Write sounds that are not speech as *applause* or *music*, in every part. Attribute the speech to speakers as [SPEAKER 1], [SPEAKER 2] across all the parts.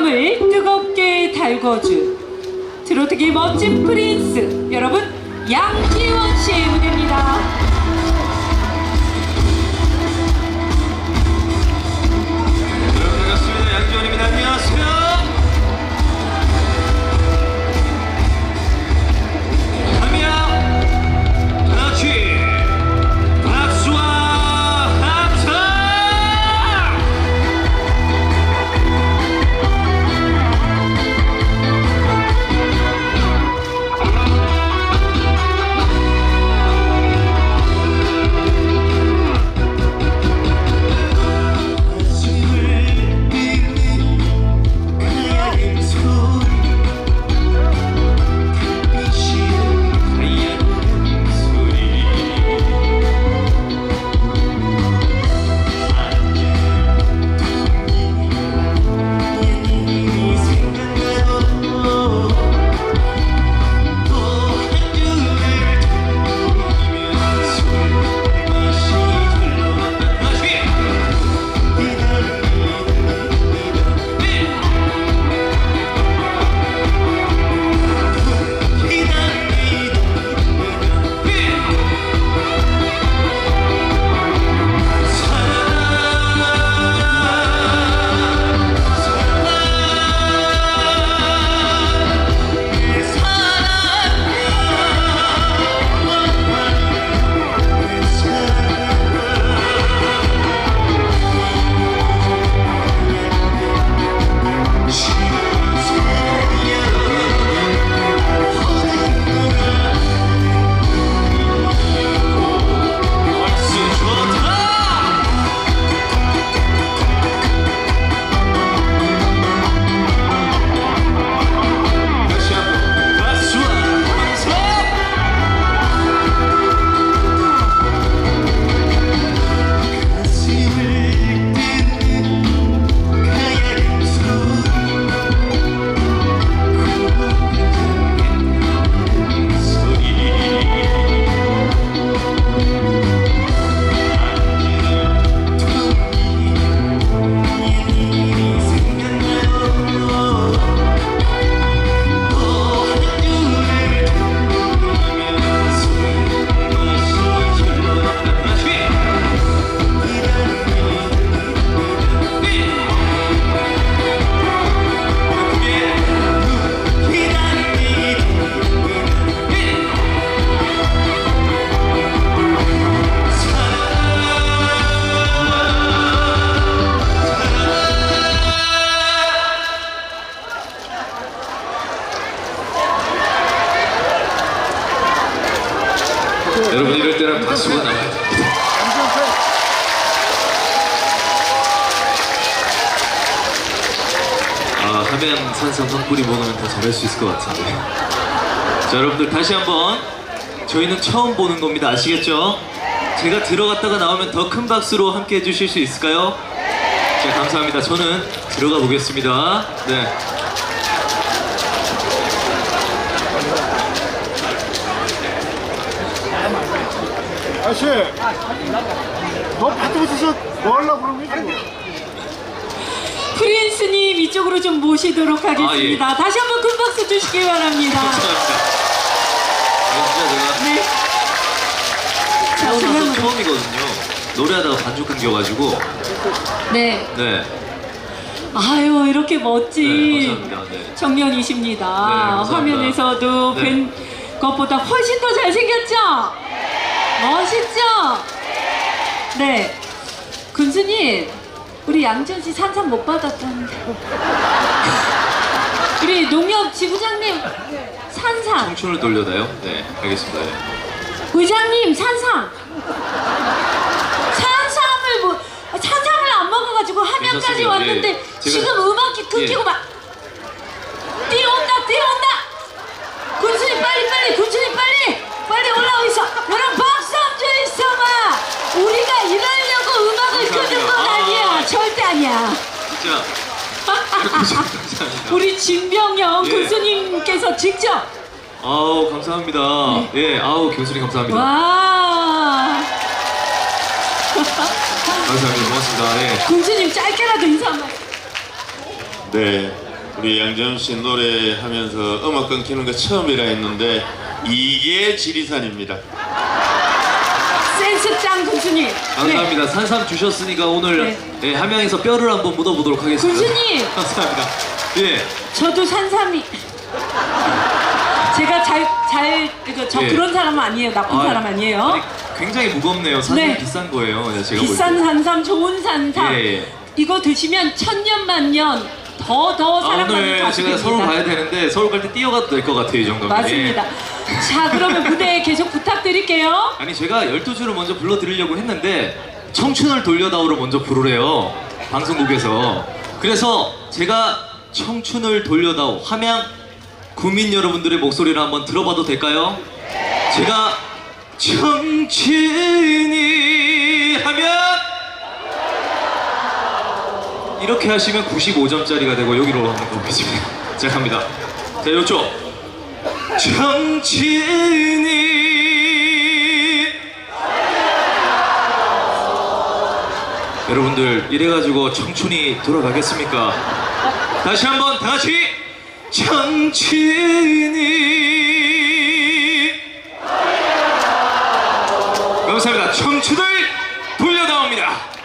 [SPEAKER 1] 마음을 뜨겁게 달궈준 트로트계 멋진 프린스 여러분 양지원 씨의 무대입니다.
[SPEAKER 2] 잘할 수 있을 것 같은데. 자, 여러분들 다시 한번 저희는 처음 보는 겁니다. 아시겠죠? 제가 들어갔다가 나오면 더 큰 박수로 함께 해주실 수 있을까요? 자, 감사합니다. 저는 들어가 보겠습니다. 네.
[SPEAKER 3] 아저씨, 너 파트 붙여서 뭐 하려고 그러는 거지?
[SPEAKER 1] 프린스님 이쪽으로 좀 모시도록 하겠습니다.
[SPEAKER 2] 아,
[SPEAKER 1] 다시 한번 큰 박수 주시기 바랍니다.
[SPEAKER 2] 감사합니다. 아, 제가
[SPEAKER 1] 네. 자,
[SPEAKER 2] 태어나서
[SPEAKER 1] 중간으로.
[SPEAKER 2] 처음이거든요. 노래하다가 반죽 끊겨가지고.
[SPEAKER 1] 네.
[SPEAKER 2] 네.
[SPEAKER 1] 아유 이렇게 멋진
[SPEAKER 2] 네. 네.
[SPEAKER 1] 청년이십니다.
[SPEAKER 2] 네.
[SPEAKER 1] 화면에서도
[SPEAKER 2] 네.
[SPEAKER 1] 뵌 것보다 훨씬 더 잘생겼죠? 멋있죠? 네. 군수님, 우리 양준 씨 산삼 못 받았다는데. 우리 농협 지부장님, 산삼.
[SPEAKER 2] 청춘을 돌려다요? 네, 알겠습니다. 네.
[SPEAKER 1] 의장님, 산삼. 산삼을 뭐, 산삼을 안 먹어가지고 함양까지
[SPEAKER 2] 괜찮습니다.
[SPEAKER 1] 왔는데
[SPEAKER 2] 예. 제가-
[SPEAKER 1] 지금 음악이 끊기고
[SPEAKER 2] 예.
[SPEAKER 1] 막 뛰어온다, 뛰어온다. 군수님 빨리 빨리, 군수님 빨리, 빨리 올라오고 있어. 여러분 박수 한번 있어봐. 우리가 이러 절대 아니야.
[SPEAKER 2] 진짜. 감사합니다. *laughs*
[SPEAKER 1] 우리 진병영
[SPEAKER 2] 예.
[SPEAKER 1] 군수님께서 직접
[SPEAKER 2] 아우, 감사합니다. 예, 아우, 교수님 감사합니다.
[SPEAKER 1] 와.
[SPEAKER 2] 감사합니다. 고맙습니다. 예.
[SPEAKER 1] 군수님 짧게라도 인사 한번.
[SPEAKER 4] 네, 우리 양재훈 씨 노래하면서 음악 끊기는 거 처음이라 했는데 이게 지리산입니다.
[SPEAKER 2] 짱 군수님. 네.
[SPEAKER 1] 감사합니다. 산삼 주셨으니까 오늘 예, 함양에서 뼈를 한번 묻어보도록 하겠습니다.
[SPEAKER 2] 군수님! *laughs*
[SPEAKER 1] 감사합니다. 예.
[SPEAKER 2] 저도 산삼이. 제가 잘, 잘, 이거 저
[SPEAKER 1] 예.
[SPEAKER 2] 그런 사람 아니에요. 나쁜
[SPEAKER 1] 아,
[SPEAKER 2] 사람 아니에요.
[SPEAKER 1] 아니, 굉장히 무겁네요. 산삼
[SPEAKER 2] 네.
[SPEAKER 1] 비싼 거예요. 네, 제가
[SPEAKER 2] 비싼
[SPEAKER 1] 볼 때.
[SPEAKER 2] 산삼, 좋은 산삼.
[SPEAKER 1] 예, 예.
[SPEAKER 2] 이거 드시면 천년 만년 더 더
[SPEAKER 1] 아,
[SPEAKER 2] 사랑받는
[SPEAKER 1] 오늘 제가 서울. 가야 되는데 서울 갈 때 뛰어가도 될 것 같아요. 이 정도면.
[SPEAKER 2] 맞습니다.
[SPEAKER 1] 예.
[SPEAKER 2] 자, 그러면 무대에 *laughs* 계속 부탁드릴게요.
[SPEAKER 1] 아니 제가 12주를 먼저 불러드리려고 했는데 청춘을 돌려다오를 먼저 부르래요 방송국에서 그래서 제가 청춘을 돌려다오 함양 국민 여러분들의 목소리를 한번 들어봐도 될까요? 제가 청춘이 하면 이렇게 하시면 95점짜리가 되고 여기로 하는 거겠습니다 자 이쪽 정치인이 여러분들 이래가지고 청춘이 돌아가겠습니까? 다시 한번 다 같이 청춘이 감사합니다. 청춘을 돌려다옵니다.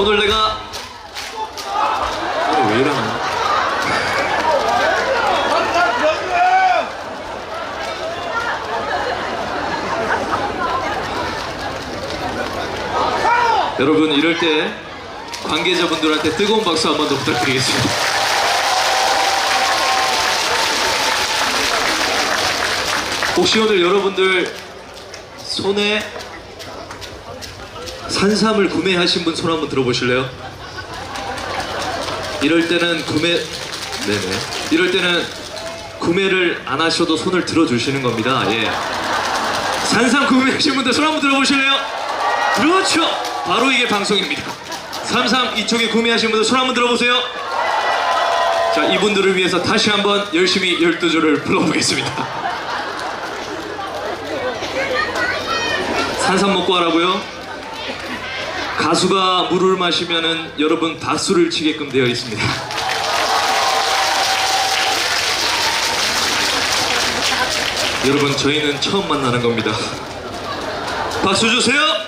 [SPEAKER 1] 오늘 내가 오늘 왜 이러나 여러분 이럴 때 관계자분들한테 뜨거운 박수 한 번 더 부탁드리겠습니다. 혹시 오늘 여러분들 손에 산삼을 구매하신 분 손 한번 들어보실래요? 이럴 때는 구매 네네 이럴 때는 구매를 안 하셔도 손을 들어주시는 겁니다. 예. 산삼 구매하신 분들 손 한번 들어보실래요? 그렇죠. 바로 이게 방송입니다. 삼삼 이쪽에 구매하신 분들 손 한번 들어보세요. 자 이분들을 위해서 다시 한번 열심히 12조를 불러보겠습니다. 산삼 먹고 하라고요? 가수가 물을 마시면은 여러분 박수를 치게끔 되어 있습니다. 여러분 저희는 처음 만나는 겁니다. 박수 주세요.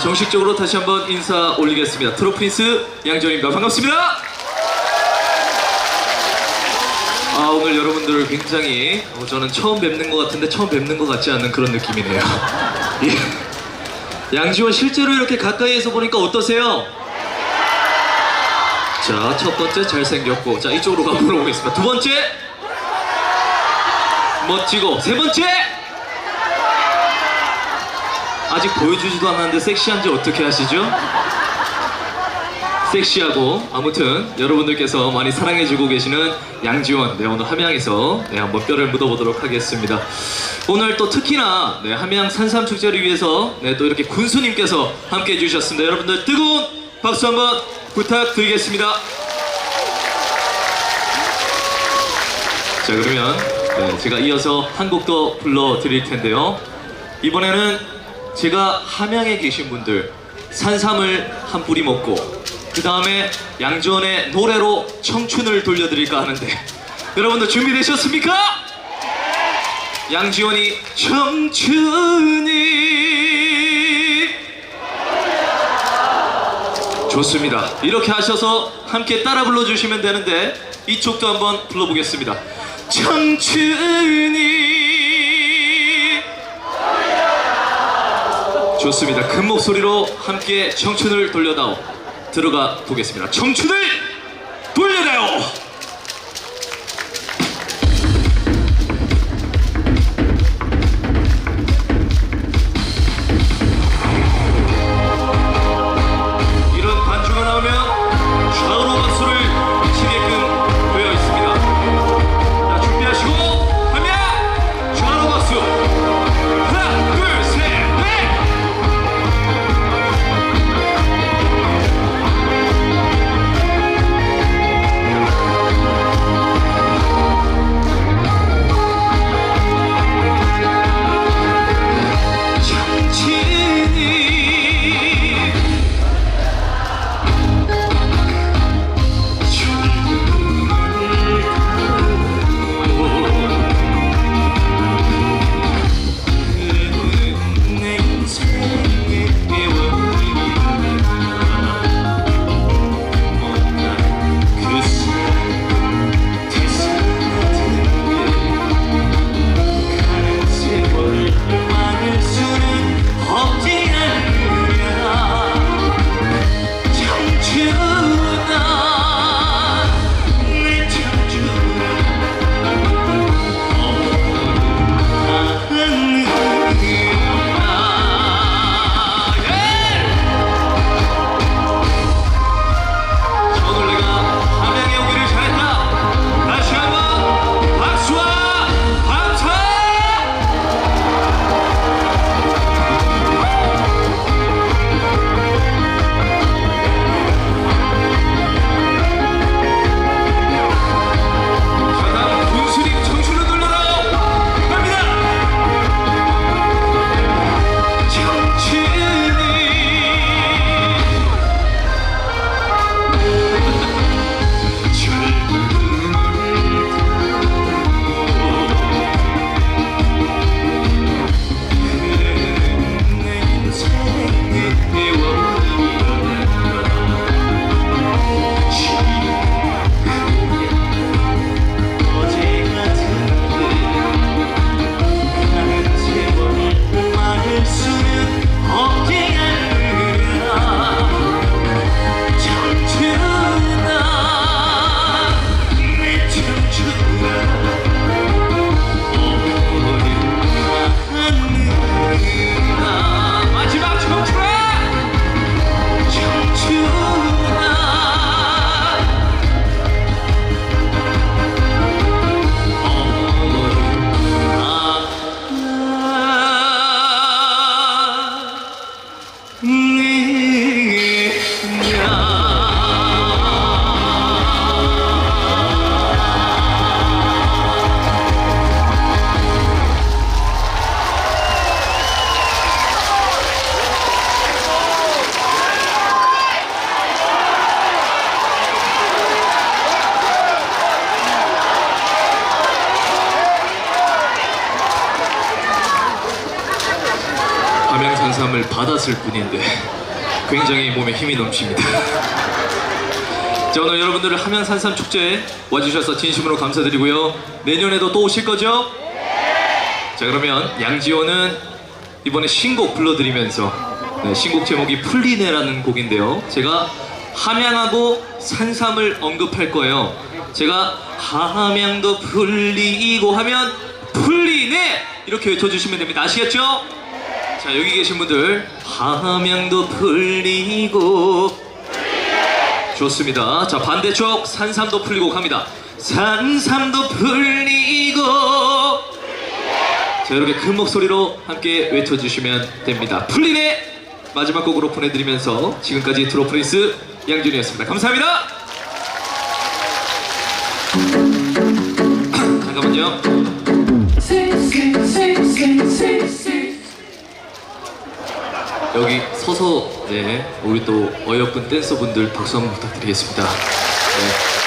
[SPEAKER 1] 정식적으로 다시 한번 인사 올리겠습니다. 트로프린스 양지원입니다. 반갑습니다. 아 오늘 여러분들 굉장히 어, 저는 처음 뵙는 것 같은데 처음 뵙는 것 같지 않은 그런 느낌이네요. *laughs* 예. 양지원 실제로 이렇게 가까이에서 보니까 어떠세요? 자, 첫 번째 잘생겼고, 자 이쪽으로 가보러 오겠습니다. 두 번째 멋지고, 세 번째 아직 보여주지도 않았는데 섹시한지 어떻게 하시죠? 섹시하고 아무튼 여러분들께서 많이 사랑해주고 계시는 양지원 네 오늘 함양에서 네 한번 뼈를 묻어보도록 하겠습니다. 오늘 또 특히나 네 함양 산삼 축제를 위해서 네 또 이렇게 군수님께서 함께 해주셨습니다. 여러분들 뜨거운 박수 한번 부탁드리겠습니다. 자 그러면 네, 제가 이어서 한 곡 더 불러드릴 텐데요. 이번에는 제가 함양에 계신 분들 산삼을 한 뿌리 먹고 그 다음에 양지원의 노래로 청춘을 돌려드릴까 하는데 여러분들 준비되셨습니까? 양지원이 청춘이. 좋습니다. 이렇게 하셔서 함께 따라 불러주시면 되는데 이쪽도 한번 불러보겠습니다. 청춘이 좋습니다. 큰 목소리로 함께 청춘을 돌려다오 들어가 보겠습니다. 청춘을 돌려다오. 함양산삼을 받았을 뿐인데 굉장히 몸에 힘이 넘칩니다. 자 오늘 여러분들을 함양산삼 축제에 와주셔서 진심으로 감사드리고요. 내년에도 또 오실 거죠? 자 그러면 양지호는 이번에 신곡 불러드리면서 네, 신곡 제목이 풀리네라는 곡인데요. 제가 함양하고 산삼을 언급할 거예요. 제가 함양도 풀리고 하면 풀리네 이렇게 외쳐주시면 됩니다. 아시겠죠? 자 여기 계신 분들 함양도 풀리고 좋습니다. 자 반대쪽 산삼도 풀리고 갑니다. 산삼도 풀리고 자 이렇게 큰 목소리로 함께 외쳐주시면 됩니다. 풀리네 마지막 곡으로 보내드리면서 지금까지 트로프린스 양준이었습니다. 감사합니다. *clears throat* 잠깐만요. 여기 서서 네 우리 또 어여쁜 댄서분들 박수 한번 부탁드리겠습니다. 네.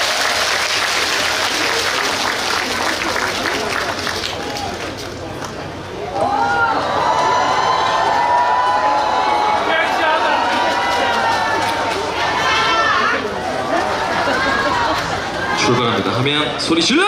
[SPEAKER 1] 출발합니다. 하면 소리 질러!